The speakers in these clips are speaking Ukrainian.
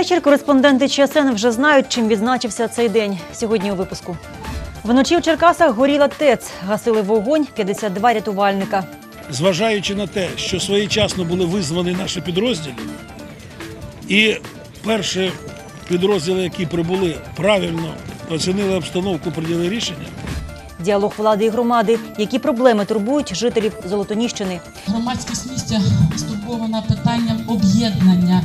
Вечір. Кореспонденти ЧСН вже знають, чим відзначився цей день. Сьогодні у випуску. Вночі в Черкасах горіла ТЕЦ. Гасили вогонь 52 рятувальника. зважаючи на те, що своєчасно були визвані наші підрозділи, і перші підрозділи, які прибули, правильно оцінили обстановку, прийняли рішення. Діалог влади і громади. Які проблеми турбують жителів Золотоніщини? Громадськість місця стурбована питанням об'єднання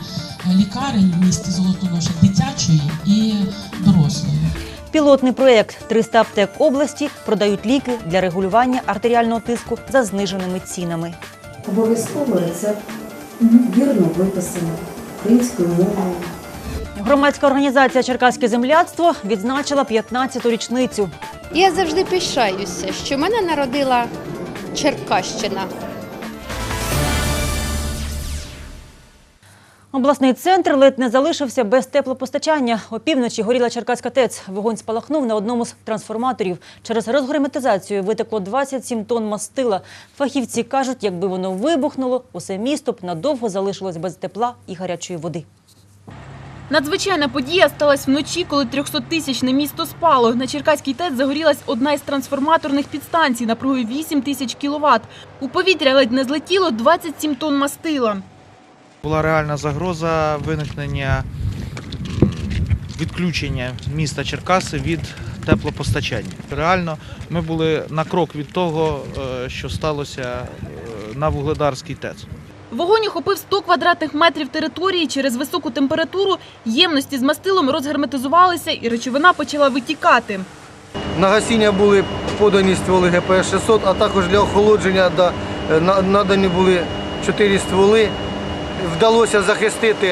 лікарень в місті Золотоноша дитячої і дорослої. Пілотний проєкт 300 аптек області продають ліки для регулювання артеріального тиску за зниженими цінами. Обов'язково рецепт вірно виписано українською мовою. Громадська організація Черкаське земляцтво відзначила 15-ту річницю. Я завжди пишаюся, що мене народила Черкащина. Обласний центр ледь не залишився без теплопостачання. Опівночі горіла Черкаська ТЕЦ. Вогонь спалахнув на одному з трансформаторів. Через розгерметизацію витекло 27 тонн мастила. Фахівці кажуть, якби воно вибухнуло, усе місто б надовго залишилось без тепла і гарячої води. Надзвичайна подія сталася вночі, коли 300-тисячне місто спало. На Черкаській ТЕЦ загорілась одна із трансформаторних підстанцій напругою 8 тисяч кіловат. У повітря ледь не злетіло 27 тонн мастила. Була реальна загроза виникнення відключення міста Черкаси від теплопостачання. Реально, ми були на крок від того, е, що сталося е, на Вугледарській ТЕЦ. Вогонь охопив 100 квадратних метрів території. Через високу температуру ємності з мастилом розгерметизувалися і речовина почала витікати. На гасіння були подані стволи ГПС-600, а також для охолодження е, надані були чотири стволи. Вдалося захистити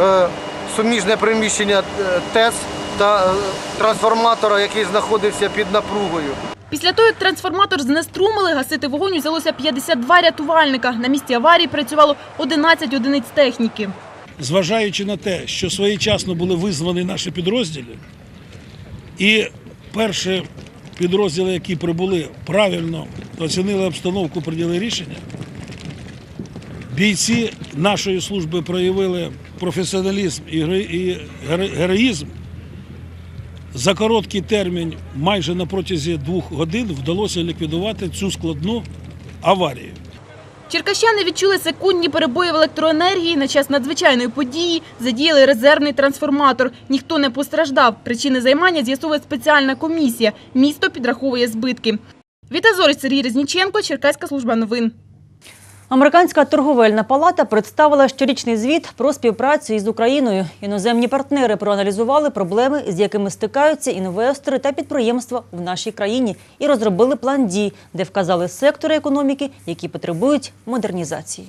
е, суміжне приміщення е, ТЕЦ та е, трансформатора, який знаходився під напругою. Після того, як трансформатор знеструмили, гасити вогонь взялося 52 рятувальника. На місці аварії працювало 11 одиниць техніки. Зважаючи на те, що своєчасно були визвані наші підрозділи, і перші підрозділи, які прибули, правильно оцінили обстановку, прийняли рішення. Бійці нашої служби проявили професіоналізм і геро- і геро- героїзм. За короткий термін, майже на протязі двох годин, вдалося ліквідувати цю складну аварію. Черкащани відчули секундні перебої в електроенергії. На час надзвичайної події задіяли резервний трансформатор. Ніхто не постраждав. Причини займання з'ясовує спеціальна комісія. Місто підраховує збитки. Віта Зорич, Сергій Резніченко, Черкаська служба новин. Американська торговельна палата представила щорічний звіт про співпрацю із Україною. Іноземні партнери проаналізували проблеми, з якими стикаються інвестори та підприємства в нашій країні, і розробили план дій, де вказали сектори економіки, які потребують модернізації.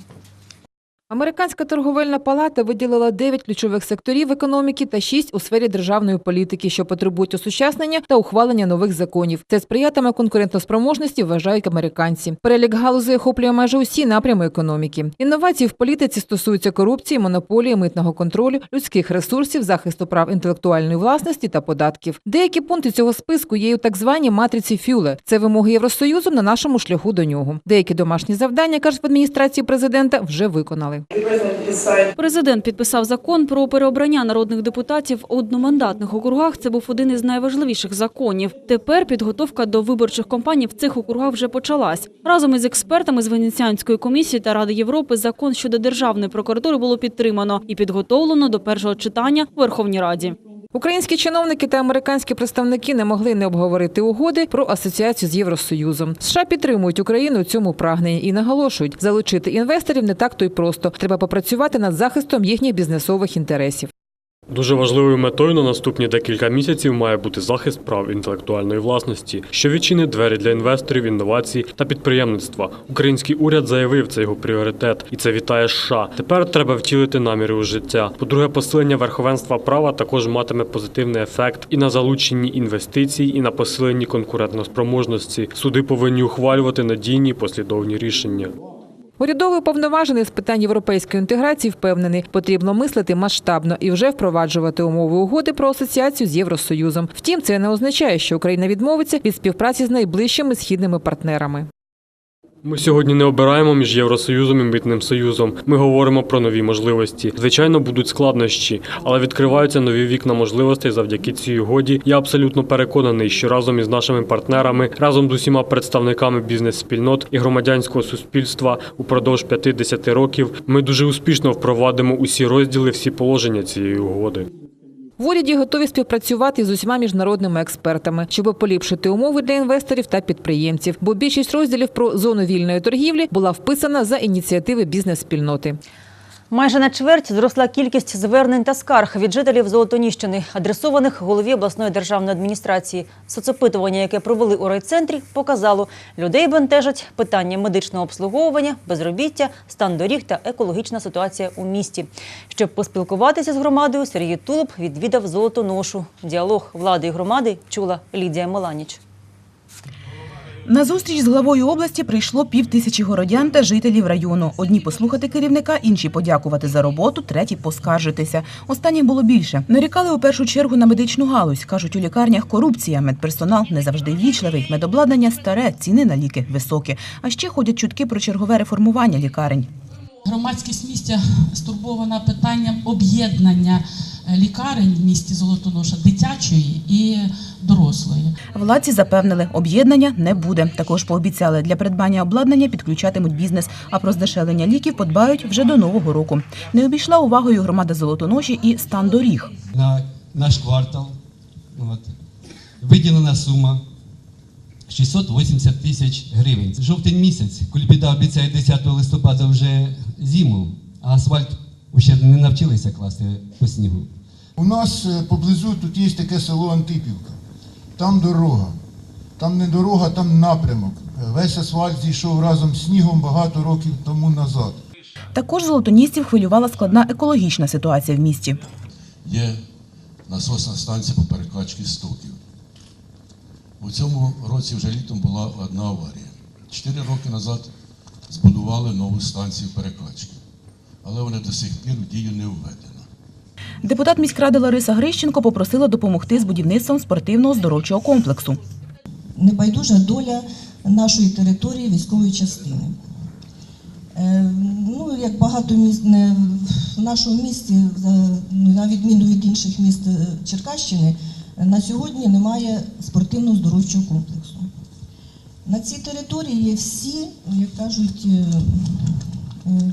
Американська торговельна палата виділила 9 ключових секторів економіки та 6 у сфері державної політики, що потребують осучаснення та ухвалення нових законів. Це сприятиме конкурентоспроможності, вважають американці. Перелік галузей охоплює майже усі напрями економіки. Інновації в політиці стосуються корупції, монополії, митного контролю, людських ресурсів, захисту прав інтелектуальної власності та податків. Деякі пункти цього списку є у так званій матриці Фюле. Це вимоги Євросоюзу на нашому шляху до нього. Деякі домашні завдання, кажуть в адміністрації президента, вже виконали. Президент підписав закон про переобрання народних депутатів у одномандатних округах. Це був один із найважливіших законів. Тепер підготовка до виборчих кампаній в цих округах вже почалась. Разом із експертами з Венеціанської комісії та Ради Європи закон щодо державної прокуратури було підтримано і підготовлено до першого читання у Верховній Раді. Українські чиновники та американські представники не могли не обговорити угоди про асоціацію з Євросоюзом. США підтримують Україну у цьому прагненні і наголошують, залучити інвесторів не так то й просто. Треба попрацювати над захистом їхніх бізнесових інтересів. Дуже важливою метою на наступні декілька місяців має бути захист прав інтелектуальної власності, що відчинить двері для інвесторів, інновацій та підприємництва. Український уряд заявив це його пріоритет, і це вітає США. Тепер треба втілити наміри у життя. По-друге, посилення верховенства права також матиме позитивний ефект і на залученні інвестицій, і на посиленні конкурентноспроможності. Суди повинні ухвалювати надійні послідовні рішення. Урядовий уповноважений з питань європейської інтеграції впевнений, потрібно мислити масштабно і вже впроваджувати умови угоди про асоціацію з Євросоюзом. Втім, це не означає, що Україна відмовиться від співпраці з найближчими східними партнерами. Ми сьогодні не обираємо між Євросоюзом і Митним Союзом. Ми говоримо про нові можливості. Звичайно, будуть складнощі, але відкриваються нові вікна можливостей завдяки цій угоді. Я абсолютно переконаний, що разом із нашими партнерами, разом з усіма представниками бізнес-спільнот і громадянського суспільства упродовж 50 років ми дуже успішно впровадимо усі розділи, всі положення цієї угоди. В уряді готові співпрацювати з усіма міжнародними експертами, щоб поліпшити умови для інвесторів та підприємців. Бо більшість розділів про зону вільної торгівлі була вписана за ініціативи бізнес-спільноти. Майже на чверть зросла кількість звернень та скарг від жителів Золотоніщини, адресованих голові обласної державної адміністрації. Соцопитування, яке провели у райцентрі, показало, людей бентежать питання медичного обслуговування, безробіття, стан доріг та екологічна ситуація у місті. Щоб поспілкуватися з громадою, Сергій Тулуб відвідав Золотоношу. Діалог влади і громади чула Лідія Меланіч. На зустріч з главою області прийшло пів тисячі городян та жителів району. Одні послухати керівника, інші подякувати за роботу, треті поскаржитися. Останніх було більше. Нарікали у першу чергу на медичну галузь. кажуть, у лікарнях корупція, медперсонал не завжди вічливий, медобладнання старе, ціни на ліки високі. А ще ходять чутки про чергове реформування лікарень. Громадськість місця стурбована питанням об'єднання лікарень в місті Золотоноша дитячої і дорослої. Владці запевнили, об'єднання не буде. Також пообіцяли, для придбання обладнання підключатимуть бізнес, а про здешевлення ліків подбають вже до нового року. Не обійшла увагою громада Золотоноші і стан доріг. на наш квартал. От. Виділена сума 680 тисяч гривень. Жовтень місяць. Кульбіда обіцяє 10 листопада вже зиму, а асфальт ще не навчилися класти по снігу. У нас е, поблизу тут є таке село Антипівка. Там дорога. Там не дорога, там напрямок. Е, Весь асфальт зійшов разом з снігом багато років тому назад. Також золотоністів хвилювала складна екологічна ситуація в місті. є насосна станція по перекачці стоків. У цьому році вже літом була одна аварія. Чотири роки назад збудували нову станцію перекачки, але вона до сих пір в дію не введена. Депутат міськради Лариса Грищенко попросила допомогти з будівництвом спортивного здоровчого комплексу. небайдужа доля нашої території військової частини. Е, Ну, як багато міст не в нашому місті, ну, на відміну від інших міст е, Черкащини, на сьогодні немає спортивного здоровчого комплексу. На цій території є всі, як кажуть, е,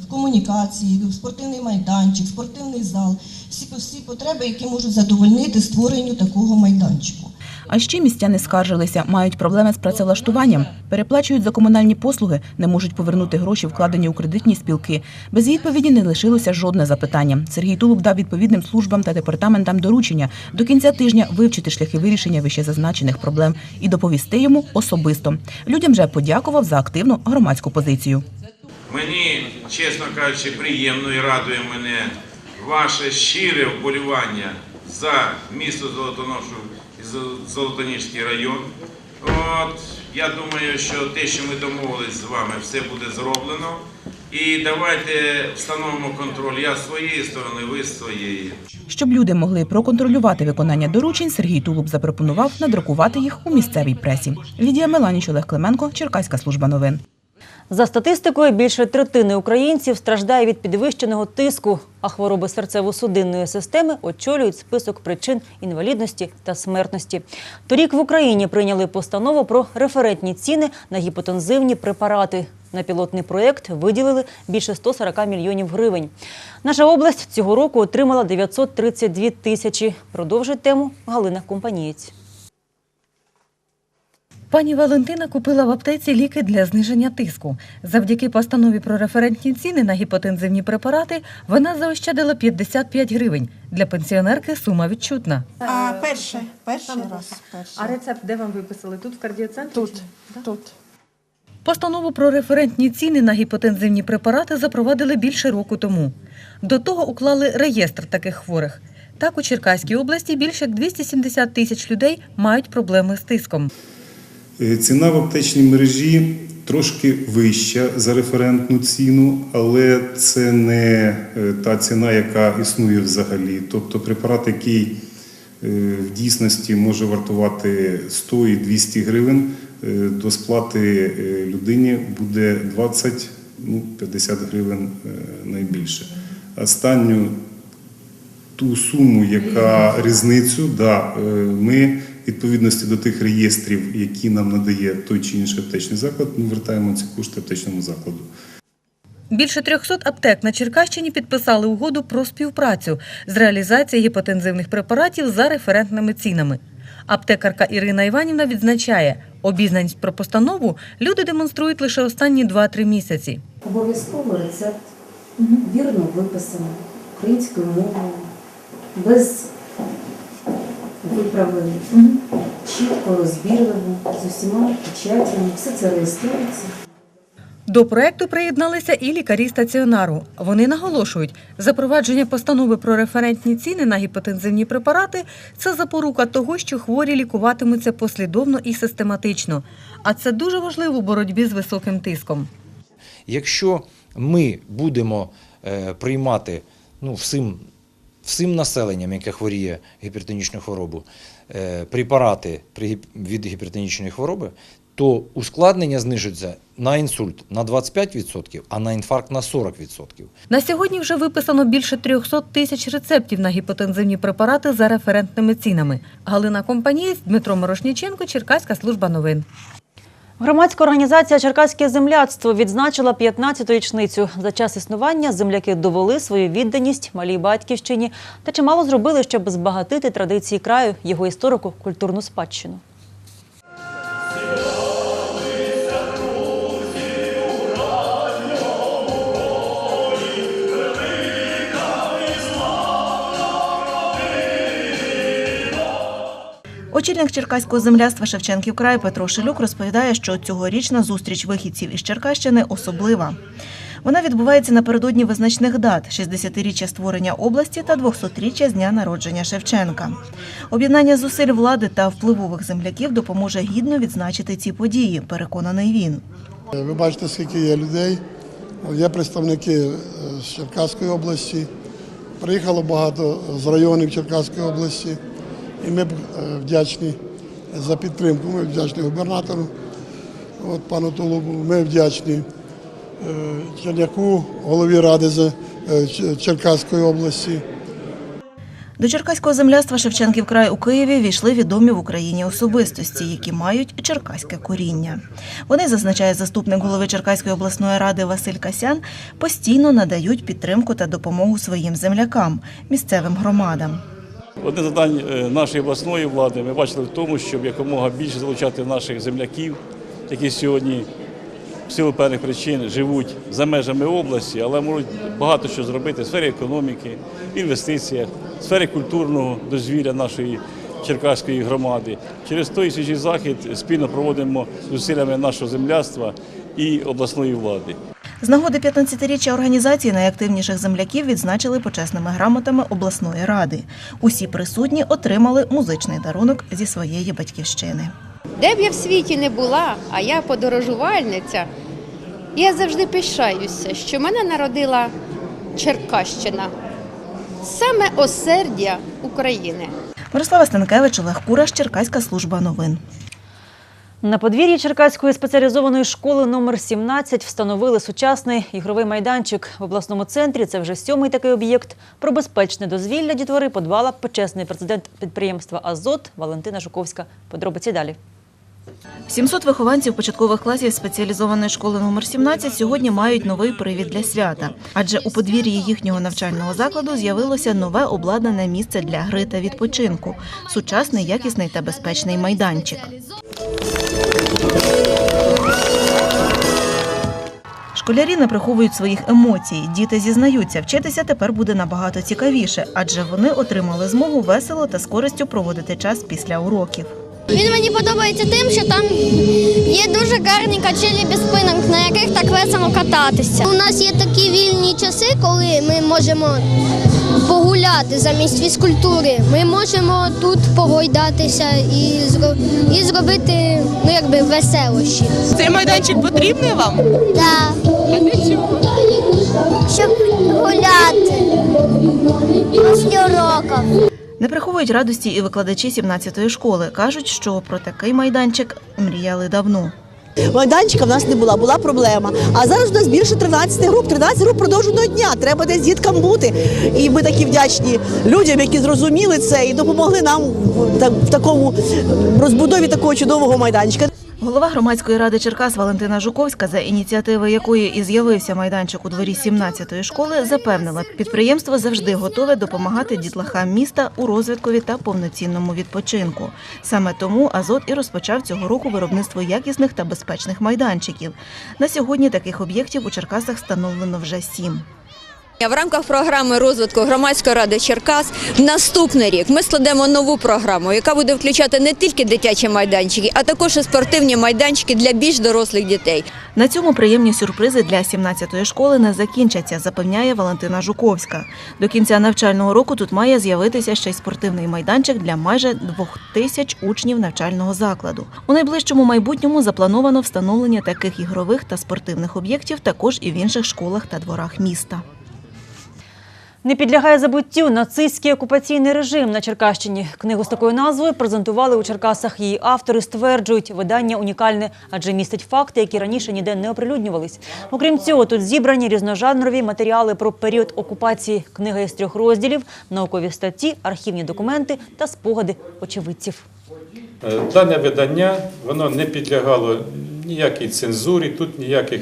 комунікації, спортивний майданчик, спортивний зал, всі, всі потреби, які можуть задовольнити створенню такого майданчику. А ще містяни скаржилися, мають проблеми з працевлаштуванням, переплачують за комунальні послуги, не можуть повернути гроші, вкладені у кредитні спілки. Без відповіді не лишилося жодне запитання. Сергій Тулуб дав відповідним службам та департаментам доручення до кінця тижня вивчити шляхи вирішення вищезазначених проблем і доповісти йому особисто. Людям же подякував за активну громадську позицію. Мені, чесно кажучи, приємно і радує мене ваше щире вболівання за місто Золотоношу і Зол- Золотоніжський район. От, я думаю, що те, що ми домовились з вами, все буде зроблено. І давайте встановимо контроль. Я з своєї сторони, ви з своєї. Щоб люди могли проконтролювати виконання доручень, Сергій Тулуб запропонував надрукувати їх у місцевій пресі. Лідія Меланіч, Олег Клименко, Черкаська служба новин. За статистикою, більше третини українців страждає від підвищеного тиску, а хвороби серцево-судинної системи очолюють список причин інвалідності та смертності. Торік в Україні прийняли постанову про референтні ціни на гіпотензивні препарати. На пілотний проєкт виділили більше 140 мільйонів гривень. Наша область цього року отримала 932 тисячі. Продовжить тему Галина Компанієць. Пані Валентина купила в аптеці ліки для зниження тиску. Завдяки постанові про референтні ціни на гіпотензивні препарати вона заощадила 55 гривень. Для пенсіонерки сума відчутна. А, перше, перший раз. Перше. А рецепт де вам виписали? Тут в кардіоцентрі? Тут, тут. Постанову про референтні ціни на гіпотензивні препарати запровадили більше року тому. До того уклали реєстр таких хворих. Так, у Черкаській області більше як 270 тисяч людей мають проблеми з тиском. Е, Ціна в аптечній мережі трошки вища за референтну ціну, але це не е, та ціна, яка існує взагалі. Тобто препарат, який е, в дійсності може вартувати 100 і 200 гривень, до сплати людині буде 20 ну, 50 гривень найбільше. Останню ту суму, яка різницю, да, ми відповідності до тих реєстрів, які нам надає той чи інший аптечний заклад, ми вертаємо ці кошти аптечному закладу. Більше 300 аптек на Черкащині підписали угоду про співпрацю з реалізації гіпотензивних препаратів за референтними цінами. Аптекарка Ірина Іванівна відзначає, обізнаність про постанову люди демонструють лише останні 2-3 місяці. Обов'язково рецепт вірно виписаний українською мовою, без виправлень, чітко, розбірливо, з усіма печатями, все це реєструється. До проекту приєдналися і лікарі стаціонару. Вони наголошують, запровадження постанови про референтні ціни на гіпотензивні препарати це запорука того, що хворі лікуватимуться послідовно і систематично. А це дуже важливо у боротьбі з високим тиском. Якщо ми будемо е, приймати ну, всім, всім населенням, яке хворіє гіпертонічною хворобою, е, препарати від гіпертонічної хвороби, то ускладнення знижується на інсульт на 25%, а на інфаркт на 40%. На сьогодні вже виписано більше 300 тисяч рецептів на гіпотензивні препарати за референтними цінами. Галина Компанієць, Дмитро Морошніченко, Черкаська служба новин. Громадська організація Черкаське земляцтво відзначила 15-ту річницю. За час існування земляки довели свою відданість малій батьківщині та чимало зробили, щоб збагатити традиції краю, його історику, культурну спадщину. Очільник Черкаського земляства Шевченків край Петро Шилюк розповідає, що цьогорічна зустріч вихідців із Черкащини особлива. Вона відбувається напередодні визначних дат 60-річчя створення області та 200-річчя з дня народження Шевченка. Об'єднання зусиль влади та впливових земляків допоможе гідно відзначити ці події, переконаний він. Ви бачите, скільки є людей. Є представники е, з Черкаської області. Приїхало багато з районів Черкаської області. І ми б е, вдячні за підтримку. Ми вдячні губернатору, от, пану Тулубу. Ми вдячні Черняку, голові ради з е, Черкаської області. До Черкаського земляства Шевченків край у Києві війшли відомі в Україні особистості, які мають черкаське коріння. Вони, зазначає заступник голови Черкаської обласної ради Василь Касян, постійно надають підтримку та допомогу своїм землякам, місцевим громадам. Одне завдань е, нашої обласної влади ми бачили в тому, щоб якомога більше залучати наших земляків, які сьогодні в силу певних причин живуть за межами області, але можуть багато що зробити в сфері економіки, інвестиціях, в сфері культурного дозвілля нашої черкаської громади. Через той свіжий захід спільно проводимо зусиллями нашого земляцтва і обласної влади. З нагоди 15-річчя організації найактивніших земляків відзначили почесними грамотами обласної ради. Усі присутні отримали музичний дарунок зі своєї батьківщини. Де б я в світі не була, а я подорожувальниця, я завжди пишаюся, що мене народила Черкащина, саме осердя України. Мирослава Станкевич, Олег Кураш, Черкаська служба новин. На подвір'ї Черкаської спеціалізованої школи номер 17 встановили сучасний ігровий майданчик в обласному центрі. Це вже сьомий такий об'єкт. Про безпечне дозвілля дітвори подбала почесний президент підприємства Азот Валентина Жуковська. Подробиці далі. 700 вихованців початкових класів спеціалізованої школи номер 17 сьогодні мають новий привід для свята, адже у подвір'ї їхнього навчального закладу з'явилося нове обладнане місце для гри та відпочинку сучасний, якісний та безпечний майданчик. Школярі не приховують своїх емоцій. Діти зізнаються, вчитися тепер буде набагато цікавіше, адже вони отримали змогу весело та з користю проводити час після уроків. Він мені подобається тим, що там є дуже гарні качелі без спинок, на яких так весело кататися. У нас є такі вільні часи, коли ми можемо погуляти замість фізкультури. Ми можемо тут погойдатися і, зро- і зробити ну, якби веселощі. Цей майданчик потрібний вам? Так. А для чого? Щоб гуляти після уроків. Не приховують радості і викладачі 17-ї школи. Кажуть, що про такий майданчик мріяли давно. Майданчика в нас не була, була проблема. А зараз у нас більше 13 груп. 13 груп продовж одного дня. Треба десь діткам бути. І ми такі вдячні людям, які зрозуміли це і допомогли нам в такому розбудові такого чудового майданчика. Голова громадської ради Черкас Валентина Жуковська, за ініціативи якої і з'явився майданчик у дворі 17-ї школи, запевнила, підприємство завжди готове допомагати дітлахам міста у розвиткові та повноцінному відпочинку. Саме тому Азот і розпочав цього року виробництво якісних та безпечних майданчиків. На сьогодні таких об'єктів у Черкасах встановлено вже сім. В рамках програми розвитку громадської ради Черкас в наступний рік ми складемо нову програму, яка буде включати не тільки дитячі майданчики, а також і спортивні майданчики для більш дорослих дітей. На цьому приємні сюрпризи для 17-ї школи не закінчаться, запевняє Валентина Жуковська. До кінця навчального року тут має з'явитися ще й спортивний майданчик для майже двох тисяч учнів навчального закладу. У найближчому майбутньому заплановано встановлення таких ігрових та спортивних об'єктів також і в інших школах та дворах міста. Не підлягає забуттю нацистський окупаційний режим на Черкащині. Книгу з такою назвою презентували у Черкасах. Її автори стверджують, видання унікальне, адже містить факти, які раніше ніде не оприлюднювались. Окрім цього, тут зібрані різножанрові матеріали про період окупації. Книга із трьох розділів, наукові статті, архівні документи та спогади очевидців. Е, Дане видання воно не підлягало ніякій цензурі, тут ніяких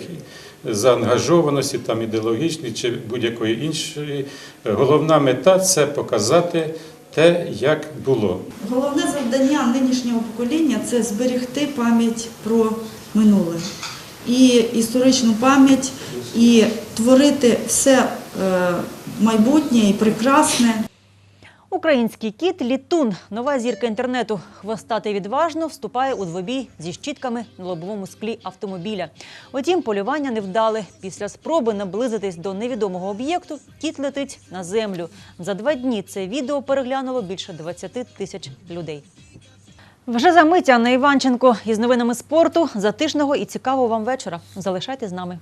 заангажованості, там ідеологічної чи будь-якої іншої. Головна мета це показати те, як було. Головне завдання нинішнього покоління це зберегти пам'ять про минуле і історичну пам'ять, і творити все е, майбутнє і прекрасне. Український кіт Літун, нова зірка інтернету. Хвостатий відважно вступає у двобій зі щітками на лобовому склі автомобіля. Утім, полювання не вдали. Після спроби наблизитись до невідомого об'єкту, кіт летить на землю. За два дні це відео переглянуло більше 20 тисяч людей. Вже за мить Анна Іванченко із новинами спорту. Затишного і цікавого вам вечора. Залишайтесь з нами.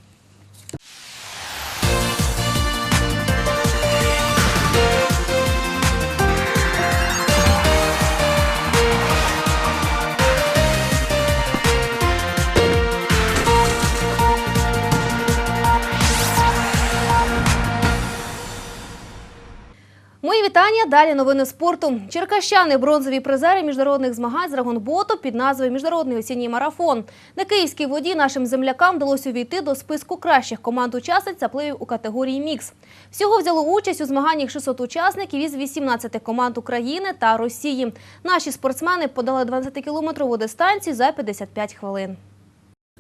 Вітання. Далі новини спорту. Черкащани бронзові призери міжнародних змагань з рагонботу під назвою Міжнародний осінній марафон. На київській воді нашим землякам вдалося увійти до списку кращих команд учасниць запливів у категорії мікс. Всього взяло участь у змаганнях 600 учасників із 18 команд України та Росії. Наші спортсмени подали 12-кілометрову дистанцію за 55 хвилин.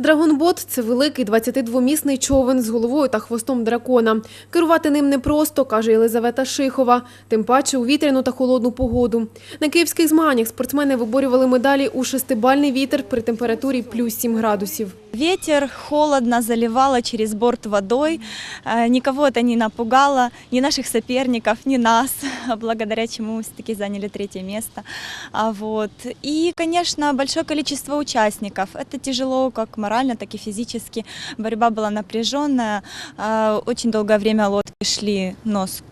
Драгонбот це великий 22-місний човен з головою та хвостом дракона. Керувати ним непросто, каже Єлизавета Шихова, тим паче у вітряну та холодну погоду. На київських змаганнях спортсмени виборювали медалі у шестибальний вітер при температурі плюс 7 градусів. Ветер, холодно, заливало через борт водой. Э, Никого это не напугало, ни наших соперников, ни нас, благодаря чему мы все-таки заняли третье место. А Вот. И, конечно, большое количество участников. Это тяжело как морально, так и физически. Борьба была напряженная. Э, Очень долгое время лодки шли нос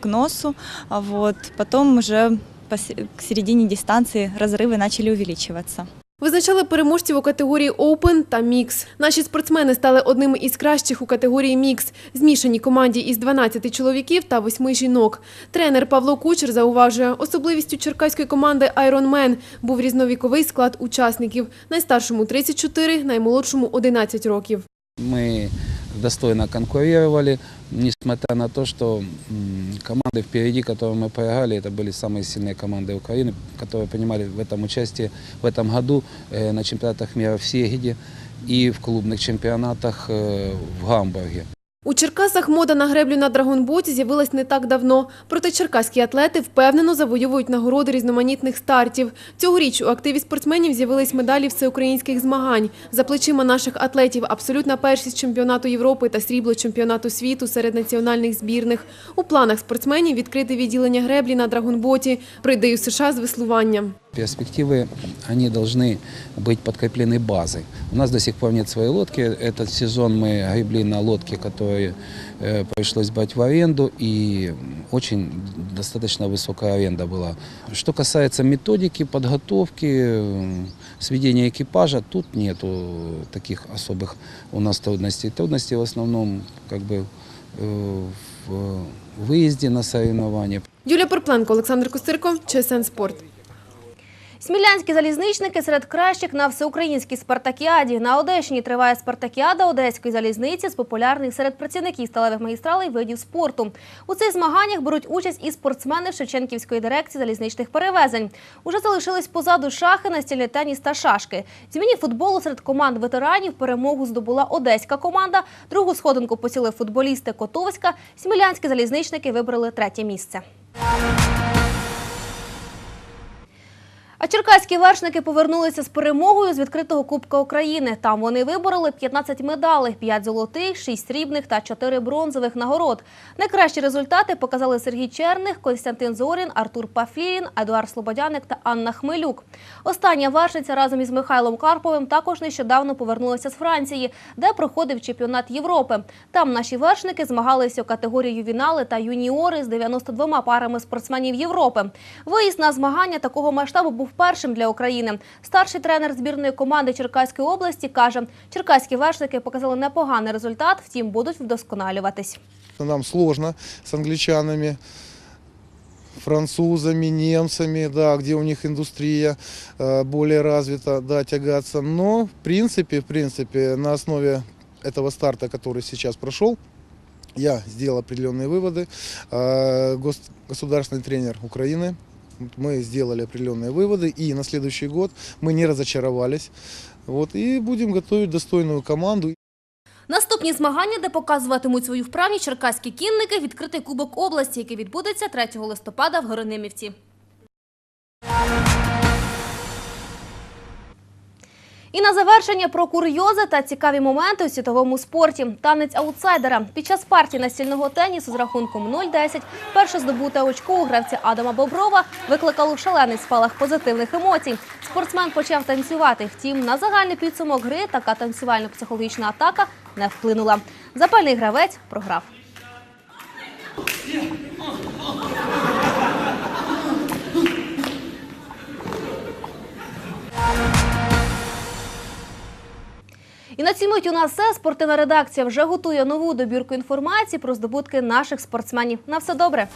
к носу. А Вот. Потом уже по се- к середине дистанции разрывы начали увеличиваться. Визначали переможців у категорії Open та Mix. Наші спортсмени стали одними із кращих у категорії Mix, змішаній команді із 12 чоловіків та 8 жінок. Тренер Павло Кучер зауважує, особливістю черкаської команди Айронмен був різновіковий склад учасників. Найстаршому 34, наймолодшому 11 років. Мы достойно конкурировали, несмотря на то, что м, команды впереди, которые мы проиграли, это были самые сильные команды Украины, которые принимали в этом участие в этом году э, на чемпионатах мира в Сегеде и в клубных чемпионатах э, в Гамбурге. У Черкасах мода на греблю на драгонботі з'явилась не так давно. Проте черкаські атлети впевнено завоюють нагороди різноманітних стартів. Цьогоріч у активі спортсменів з'явились медалі всеукраїнських змагань. За плечима наших атлетів абсолютна першість чемпіонату Європи та срібло чемпіонату світу серед національних збірних. У планах спортсменів відкрити відділення греблі на драгонботі. Прийде у США з веслування. Перспективы, они должны быть подкреплены базой. У нас до сих пор нет своей лодки. Этот сезон мы гребли на лодке, которую э, пришлось брать в аренду, и очень достаточно высокая аренда была. Что касается методики, подготовки, э, сведения экипажа, тут нету таких особых у нас трудностей. Трудности в основном как бы э, в выезде на соревнования. Юлія Порпленко, Олександр Костирко, ЧСН Спорт. Смілянські залізничники серед кращих на всеукраїнській спартакіаді. На Одещині триває спартакіада Одеської залізниці з популярних серед працівників сталевих магістралей видів спорту. У цих змаганнях беруть участь і спортсмени Шевченківської дирекції залізничних перевезень. Уже залишились позаду шахи, настільний теніс та шашки. Зміні футболу серед команд ветеранів перемогу здобула одеська команда. Другу сходинку посіли футболісти Котовська. Смілянські залізничники вибрали третє місце. А черкаські вершники повернулися з перемогою з відкритого Кубка України. Там вони вибороли 15 медалей, 5 золотих, 6 срібних та 4 бронзових нагород. Найкращі результати показали Сергій Черних, Костянтин Зорін, Артур Пафірін, Едуард Слободяник та Анна Хмелюк. Остання вершниця разом із Михайлом Карповим також нещодавно повернулася з Франції, де проходив чемпіонат Європи. Там наші вершники змагалися у категорії ювінали та юніори з 92 парами спортсменів Європи. Виїзд на змагання такого масштабу був першим для України. Старший тренер збірної команди Черкаської області каже, черкаські вершники показали непоганий результат, втім будуть вдосконалюватись. Нам сложно с англичанами, французами, немцами, да, где у них индустрия э, более развита, да, тягаться. Но, в принципе, в принципе, на основе этого старта, который сейчас прошел, я сделал определенные выводы. Э, гос- Государственный тренер Украины, мы сделали определенные выводы, и на следующий год мы не разочаровались. Вот, и будем готовить достойную команду. Наступні змагання, де показуватимуть свою вправність черкаські кінники, відкритий Кубок області, який відбудеться 3 листопада в Горонимівці. І на завершення про курйози та цікаві моменти у світовому спорті. Танець аутсайдера. Під час партії настільного тенісу з рахунком 0-10 перше здобуте очко у гравця Адама Боброва викликало шалений спалах позитивних емоцій. Спортсмен почав танцювати. Втім, на загальний підсумок гри така танцювально-психологічна атака не вплинула. Запальний гравець програв. І на цій мить у нас все. Спортивна редакція вже готує нову добірку інформації про здобутки наших спортсменів. На все добре.